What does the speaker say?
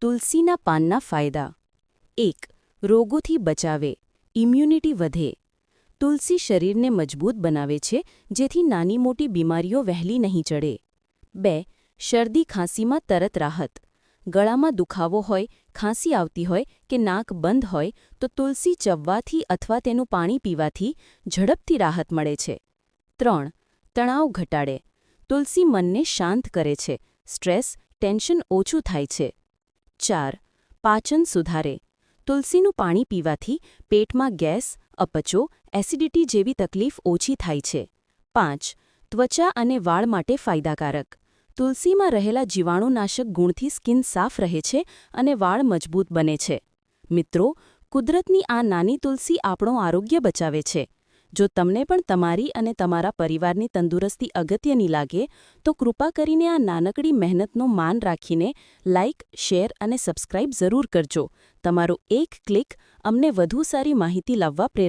તુલસીના પાનના ફાયદા. એક, રોગોથી બચાવે ઇમ્યુનિટી વધે. તુલસી શરીરને મજબૂત બનાવે છે, જેથી નાની મોટી બીમારીઓ વહેલી નહીં ચડે. બે, શરદી ખાંસીમાં તરત રાહત. ગળામાં દુખાવો હોય, ખાંસી આવતી હોય કે નાક બંધ હોય, તો તુલસી ચવવાથી અથવા તેનું પાણી પીવાથી ઝડપથી રાહત મળે છે. ત્રણ, તણાવ ઘટાડે. તુલસી મનને શાંત કરે છે. સ્ટ્રેસ, ટેન્શન ઓછું થાય છે. ચાર, પાચન સુધારે. તુલસીનું પાણી પીવાથી પેટમાં ગેસ, અપચો, એસિડિટી જેવી તકલીફ ઓછી થાય છે. પાંચ, ત્વચા અને વાળ માટે ફાયદાકારક. તુલસીમાં રહેલા જીવાણુનાશક ગુણથી સ્કિન સાફ રહે છે અને વાળ મજબૂત બને છે. મિત્રો, કુદરતની આ નાની તુલસી આપણો આરોગ્ય બચાવે છે. જો તમને પણ તમારી અને તમારા પરિવારની તંદુરસ્તી અગત્યની લાગે, તો કૃપા કરીને આ નાનકડી મહેનતનું માન રાખીને લાઇક શેર અને સબસ્ક્રાઇબ જરૂર કરજો. તમારો એક ક્લિક અમને વધુ સારી માહિતી લાવવા પ્રેર